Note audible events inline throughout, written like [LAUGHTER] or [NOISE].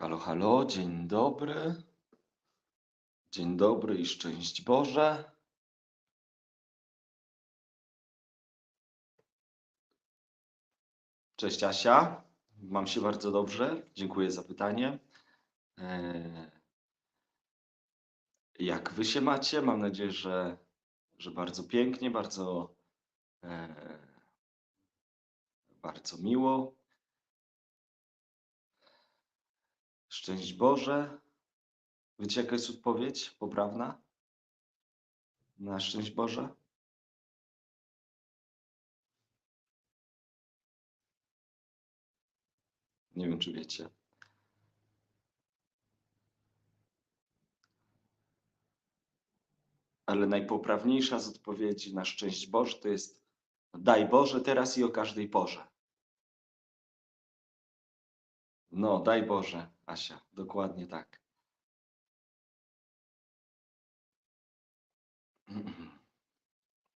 Halo, halo, dzień dobry. Dzień dobry i szczęść Boże. Cześć Asia, mam się bardzo dobrze. Dziękuję za pytanie. Eee, Jak wy się macie? Mam nadzieję, że, że bardzo pięknie, bardzo, eee, bardzo miło. Szczęść Boże. Wiecie, jaka jest odpowiedź poprawna na szczęść Boże? Nie wiem, czy wiecie. Ale najpoprawniejsza z odpowiedzi na szczęść Boże to jest daj Boże teraz i o każdej porze. No, daj Boże, Asia, dokładnie tak.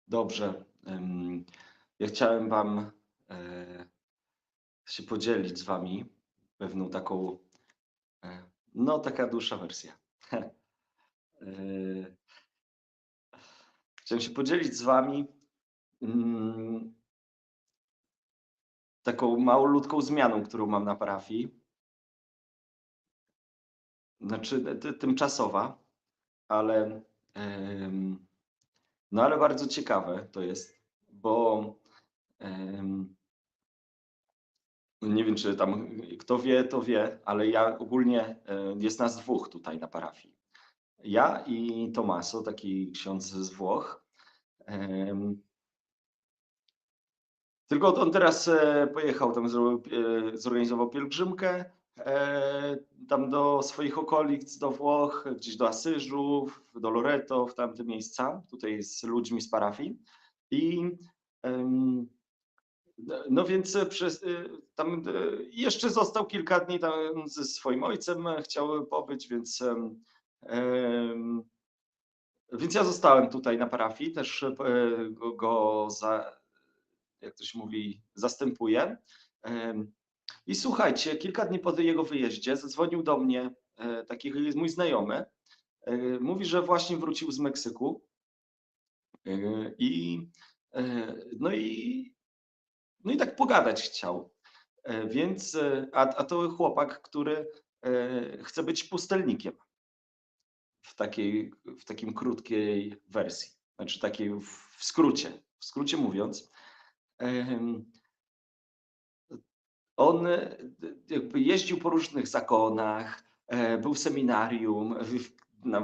Dobrze. Ja chciałem Wam e, się podzielić z Wami pewną taką, e, no taka dłuższa wersja. [LAUGHS] E, Chciałem się podzielić z Wami mm, taką małoludką zmianą, którą mam na parafii. Znaczy ty- tymczasowa, ale no ale bardzo ciekawe to jest, bo em, nie wiem, czy tam kto wie, to wie, ale ja ogólnie e, jest nas dwóch tutaj na parafii. Ja i Tomaso, taki ksiądz z Włoch. Tylko on teraz e, pojechał, tam e, zorganizował pielgrzymkę tam do swoich okolic, do Włoch, gdzieś do Asyżu, do Loreto, w tamte miejsca, tutaj z ludźmi z parafii. I no więc przez, y, tam y, jeszcze został kilka dni tam ze swoim ojcem, e, chciał pobyć, więc więc ja zostałem tutaj na parafii, też e, go za, jak to się mówi, zastępuję. I słuchajcie, kilka dni po jego wyjeździe zadzwonił do mnie e, taki mój znajomy. E, Mówi, że właśnie wrócił z Meksyku. E, I no i no i tak pogadać chciał. Więc, a, a to chłopak, który chce być pustelnikiem w takiej, w takim krótkiej wersji, znaczy takiej w skrócie, w skrócie mówiąc. On e, jeździł po różnych zakonach, e, był w seminarium, w,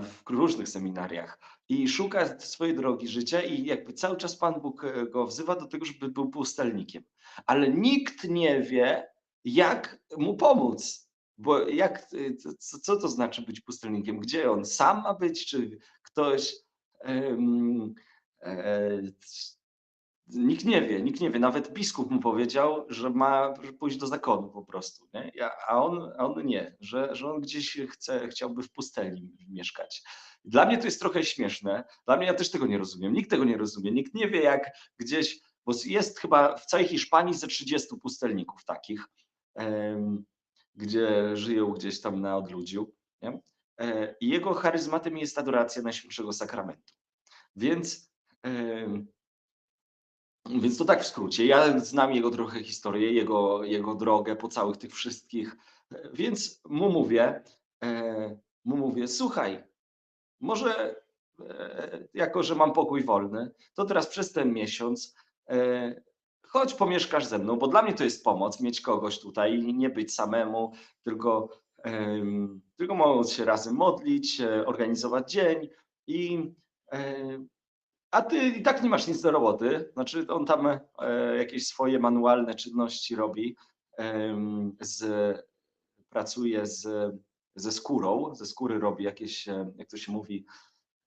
w, różnych seminariach i szuka swojej drogi życia i jakby cały czas Pan Bóg e, go wzywa do tego, żeby był pustelnikiem. Ale nikt nie wie, jak mu pomóc. Bo jak, co, co to znaczy być pustelnikiem? Gdzie on sam ma być, czy ktoś. e, nikt nie wie, nikt nie wie. Nawet biskup mu powiedział, że ma pójść do zakonu po prostu. Nie? A, on, a on nie, że, że on gdzieś chce, chciałby w pustelni mieszkać. Dla mnie to jest trochę śmieszne. Dla mnie ja też tego nie rozumiem. Nikt tego nie rozumie. Nikt nie wie, jak gdzieś, bo jest chyba w całej Hiszpanii ze 30 pustelników takich, gdzie żyją gdzieś tam na odludziu. Nie? E, jego charyzmatem jest adoracja Najświętszego Sakramentu. Więc, więc to tak w skrócie. Ja znam jego trochę historię, jego, jego drogę po całych tych wszystkich. Więc mu mówię, e, mu mówię, słuchaj, może e, jako, że mam pokój wolny, to teraz przez ten miesiąc e, chodź pomieszkasz ze mną, bo dla mnie to jest pomoc mieć kogoś tutaj i nie być samemu, tylko, tylko móc się razem modlić, organizować dzień i a ty i tak nie masz nic do roboty, znaczy on tam e, jakieś swoje manualne czynności robi, em, z, pracuje z, ze skórą, ze skóry robi jakieś, e, jak to się mówi,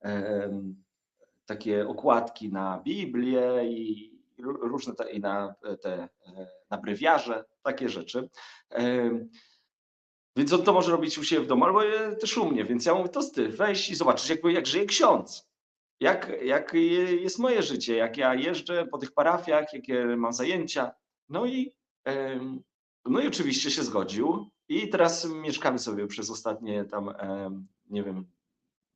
em, takie okładki na Biblię i ró- różne te, i na e, te e, na brywiarze, takie rzeczy. Więc on to może robić u siebie w domu, albo e, też u mnie. Więc ja mówię, to ty, weź i zobaczysz, jakby, jak żyje ksiądz. Jak, jak je- jest moje życie, jak ja jeżdżę po tych parafiach, jakie mam zajęcia. No i no i oczywiście się zgodził. I teraz mieszkamy sobie przez ostatnie tam, nie wiem,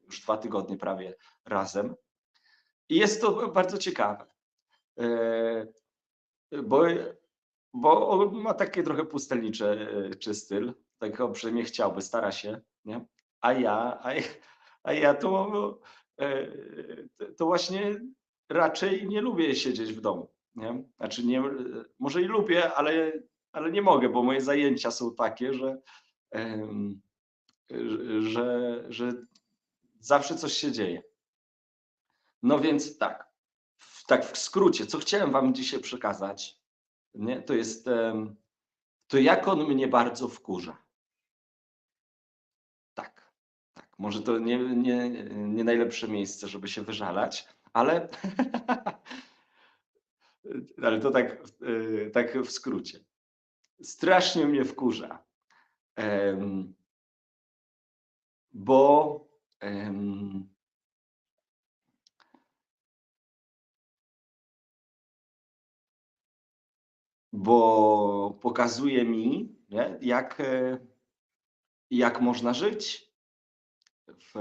już dwa tygodnie prawie razem. I jest to bardzo ciekawe. E, Bo, bo on ma takie trochę pustelnicze e, czy styl, tak przynajmniej chciałby, stara się, nie? A ja, a ja, a ja to, to właśnie raczej nie lubię siedzieć w domu, nie? Znaczy nie, może i lubię, ale, ale nie mogę, bo moje zajęcia są takie, że, że, że zawsze coś się dzieje. No więc tak, tak w skrócie, co chciałem wam dzisiaj przekazać, nie? to jest to jak on mnie bardzo wkurza. Może to nie, nie, nie najlepsze miejsce, żeby się wyżalać, ale, [LAUGHS] ale to tak, e, tak w skrócie. Strasznie mnie wkurza. Bo bo pokazuje mi, nie, jak, e, jak można żyć w,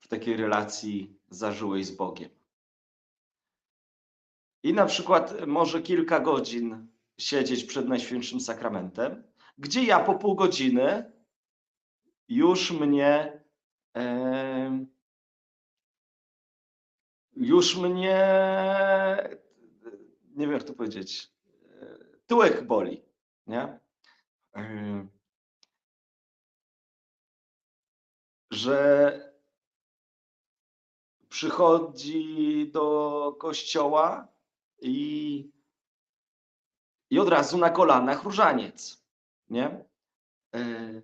w takiej relacji zażyłej z Bogiem. I na przykład może kilka godzin siedzieć przed Najświętszym Sakramentem, gdzie ja po pół godziny już mnie e, już mnie nie wiem jak to powiedzieć e, tyłek boli, nie? E, że przychodzi do kościoła i, i od razu na kolanach różaniec, nie? E,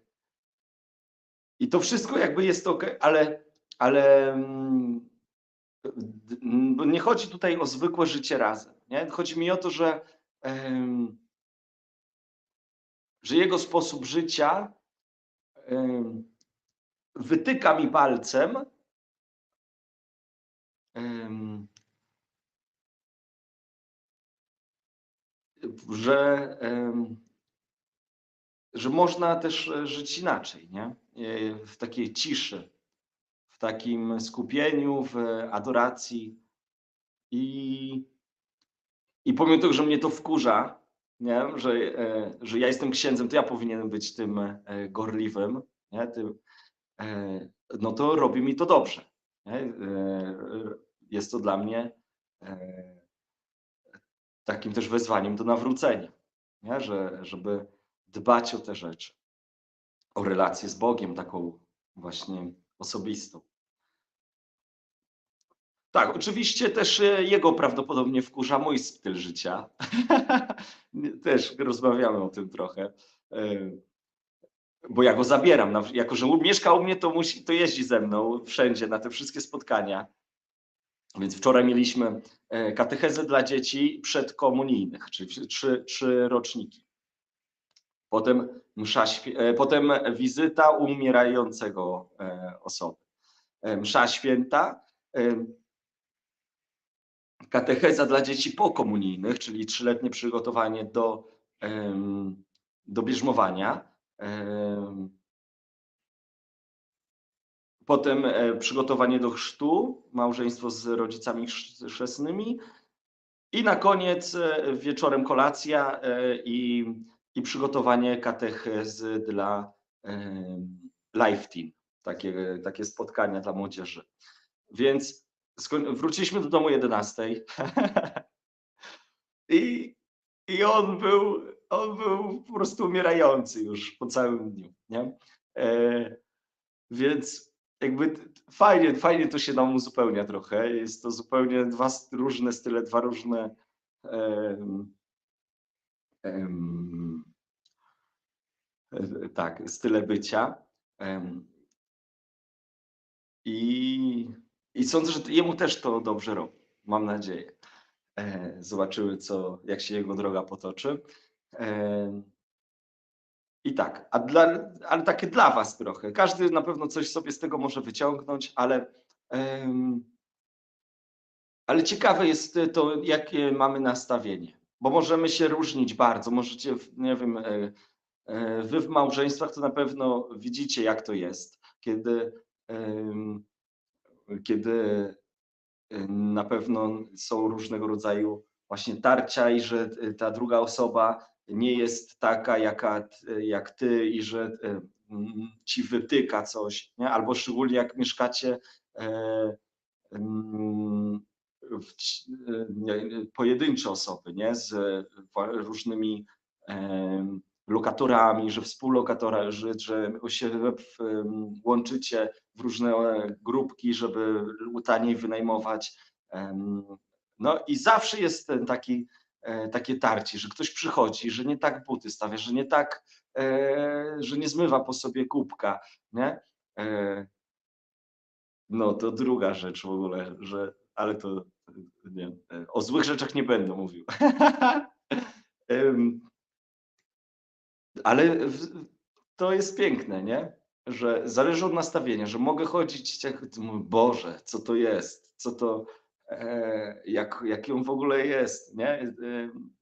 I to wszystko jakby jest ok, ale, ale mm, nie chodzi tutaj o zwykłe życie razem. Nie? Chodzi mi o to, że, że jego sposób życia wytyka mi palcem, em, że, że można też e, żyć inaczej, nie? E, w takiej ciszy, w takim skupieniu, w adoracji. I, i pomimo tego, że mnie to wkurza, nie? Że, e, że ja jestem księdzem, to ja powinienem być tym gorliwym, nie? Tym, no to robi mi to dobrze. Nie? E, Jest to dla mnie e, takim też wezwaniem do nawrócenia? Że, żeby dbać o te rzeczy, o relację z Bogiem, taką właśnie osobistą. Tak, oczywiście też e, jego prawdopodobnie wkurza mój styl życia. [LAUGHS] też rozmawiamy o tym trochę. Bo ja go zabieram. na- Jako, że mieszka u mnie, to, musi, to jeździ ze mną wszędzie na te wszystkie spotkania. Więc wczoraj mieliśmy e, katechezę dla dzieci przedkomunijnych, czyli trzy, trzy roczniki. Potem, msza, e, potem wizyta umierającego e, osoby. Msza święta, katecheza dla dzieci pokomunijnych, czyli trzyletnie przygotowanie do, do bierzmowania. Em, Potem e, przygotowanie do chrztu, małżeństwo z rodzicami chrz- chrzestnymi. I na koniec e, wieczorem kolacja e, i, i przygotowanie katechezy dla em, Life Team, takie, takie spotkania dla młodzieży. Więc wróciliśmy do domu o 11. [LAUGHS] I, I on był, on był po prostu umierający już po całym dniu. Nie? E, więc jakby fajnie, fajnie to się nam uzupełnia trochę. Jest to zupełnie dwa różne style, dwa różne em, em, e, tak, style bycia. Em, I, I sądzę, że jemu też to dobrze robi. Mam nadzieję. E, Zobaczymy, co, jak się jego droga potoczy. E, I tak, a dla, ale takie dla Was trochę. Każdy na pewno coś sobie z tego może wyciągnąć, ale, ale ciekawe jest to, jakie mamy nastawienie. bo możemy się różnić bardzo. Możecie, nie wiem, e, e, wy w małżeństwach to na pewno widzicie, jak to jest, kiedy, kiedy e, na pewno są różnego rodzaju właśnie tarcia i że e, ta druga osoba nie jest taka, jaka, jak ty i że e, ci wytyka coś, nie? albo szczególnie jak mieszkacie e, e, pojedyncze osoby, nie? z różnymi lokatorami, że współlokatora, że, się łączycie w różne grupki, żeby taniej wynajmować. No i zawsze jest ten taki, takie tarcie, że ktoś przychodzi, że nie tak buty stawia, że nie tak, e, że nie zmywa po sobie kubka, nie? E, No to druga rzecz w ogóle, że, ale to nie, e, o złych rzeczach nie będę mówił. [LAUGHS] Ale to jest piękne, nie? Że zależy od nastawienia, że mogę chodzić mówię, Boże, co to jest? Co to, e, jak, jak ją w ogóle jest, nie? Em,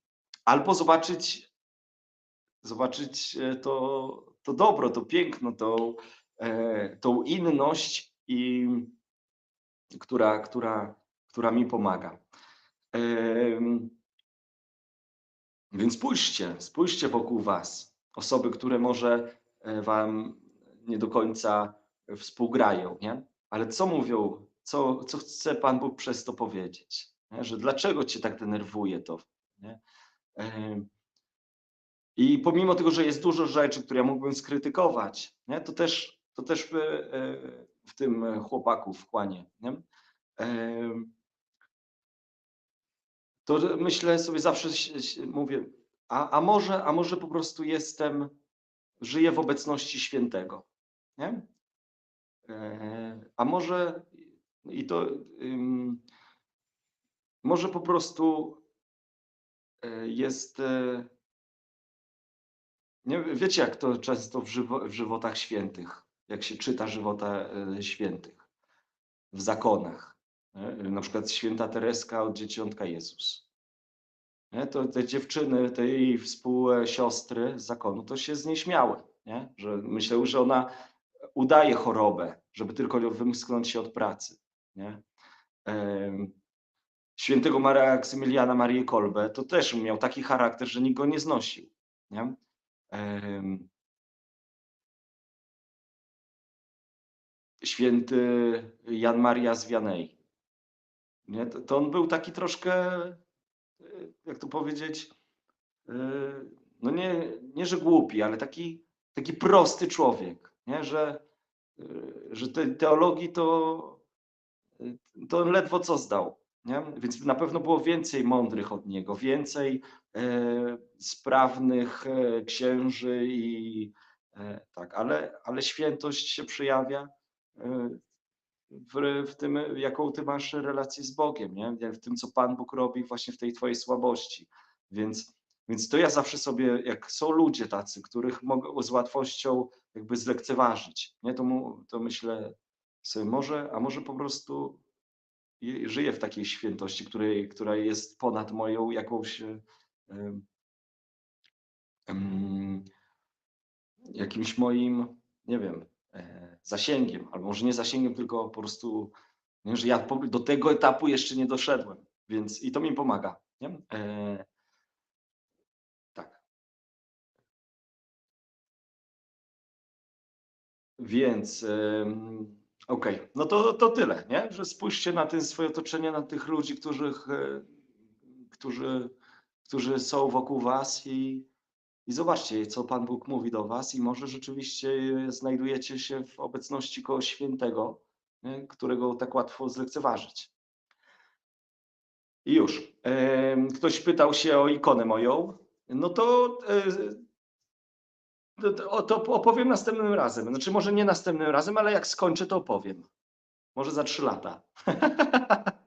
Albo zobaczyć, zobaczyć e, to, to dobro, to piękno, tą, e, tą inność, i, która, która, która mi pomaga. Więc spójrzcie, spójrzcie wokół Was. Osoby, które może e, Wam nie do końca współgrają, nie? Ale co mówią, co, co chce Pan Bóg przez to powiedzieć? Nie? Że dlaczego Cię tak denerwuje to? Nie? I pomimo tego, że jest dużo rzeczy, które ja mógłbym skrytykować, nie? To, też, to też w, e, tym e, chłopaku wchłanie. Nie? To myślę sobie zawsze mówię, a, a może, a może po prostu jestem, żyję w obecności świętego, nie? E, A może i to ym, może po prostu e, jest e, nie wiecie jak to często w, żywo, w żywotach świętych, jak się czyta żywota e, świętych w zakonach. nie? Na przykład święta Tereska od dzieciątka Jezus. Nie? To te dziewczyny, te jej współsiostry z zakonu, to się z niej śmiały, nie? że myślały, że ona udaje chorobę, żeby tylko wymsknąć się od pracy. Nie? Świętego Maksymiliana Marię Kolbę to też miał taki charakter, że nikt go nie znosił. Nie? Święty Jan Maria z Wianej. Nie? To, on był taki troszkę, e, jak to powiedzieć, e, no nie, nie że głupi, ale taki, taki prosty człowiek, nie? Że, e, że teologii to, to on ledwo co zdał. Nie? Więc na pewno było więcej mądrych od niego, więcej e, sprawnych e, księży i e, tak, ale, ale świętość się przejawia w, w tym, jaką ty masz relację z Bogiem, nie? w tym, co Pan Bóg robi właśnie w tej twojej słabości. Więc, więc to ja zawsze sobie, jak są ludzie tacy, których mogę z łatwością jakby zlekceważyć, nie? To, mu, to myślę sobie, może, a może po prostu żyję w takiej świętości, której, która jest ponad moją jakąś e, jakimś moim, nie wiem, e, zasięgiem, albo może nie zasięgiem, tylko po prostu, nie, że ja do tego etapu jeszcze nie doszedłem, więc i to mi pomaga. Nie? E, tak. Więc okej, no to, to tyle, nie? Że spójrzcie na te swoje otoczenie, na tych ludzi, których, e, którzy, którzy są wokół was i, i zobaczcie, co Pan Bóg mówi do was i może rzeczywiście znajdujecie się w obecności kogoś świętego, nie? którego tak łatwo zlekceważyć. I już. Em, Ktoś pytał się o ikonę moją. No to, e, to, to- opowiem następnym razem. Znaczy może nie następnym razem, ale jak skończę, to opowiem. Może za trzy lata. [LAUGHS]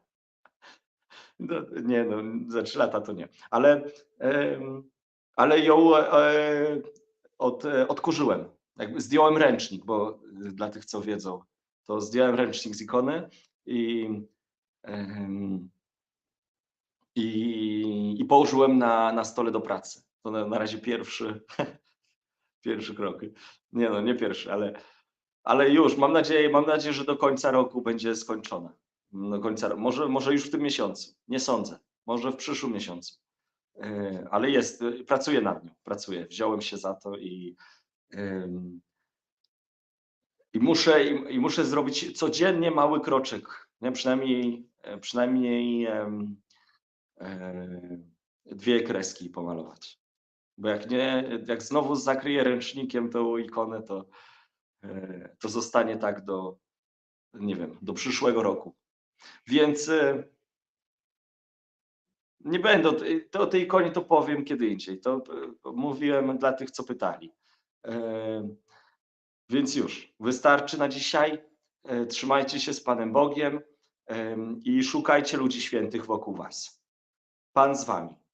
No, nie, no, za trzy lata to nie. Ale, em, ale ją e, od, e, odkurzyłem. Jakby zdjąłem ręcznik, bo e, dla tych, co wiedzą, to zdjąłem ręcznik z ikony i i, i położyłem na, na stole do pracy. To na, na razie pierwszy, [LAUGHS] pierwszy krok. Nie no, nie pierwszy, ale, ale już mam nadzieję, mam nadzieję, że do końca roku będzie skończone. Do końca, może, może już w tym miesiącu. Nie sądzę. Może w przyszłym miesiącu. E, Ale jest, e, pracuję nad nią, pracuję. Wziąłem się za to i, i muszę, i, i muszę zrobić codziennie mały kroczek. Nie? Przynajmniej, e, przynajmniej dwie kreski pomalować. Bo jak nie, jak znowu zakryję ręcznikiem tą ikonę, to, e, to zostanie tak do, nie wiem, do przyszłego roku. Więc e, nie będę, to o tej ikonie to powiem kiedy indziej. To e, mówiłem dla tych, co pytali. Więc już, wystarczy na dzisiaj. Trzymajcie się z Panem Bogiem em, i szukajcie ludzi świętych wokół Was. Pan z Wami.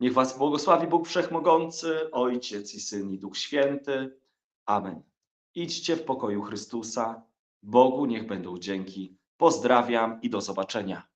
Niech Was błogosławi Bóg Wszechmogący, Ojciec i Syn i Duch Święty. Amen. Idźcie w pokoju Chrystusa. Bogu niech będą dzięki. Pozdrawiam i do zobaczenia.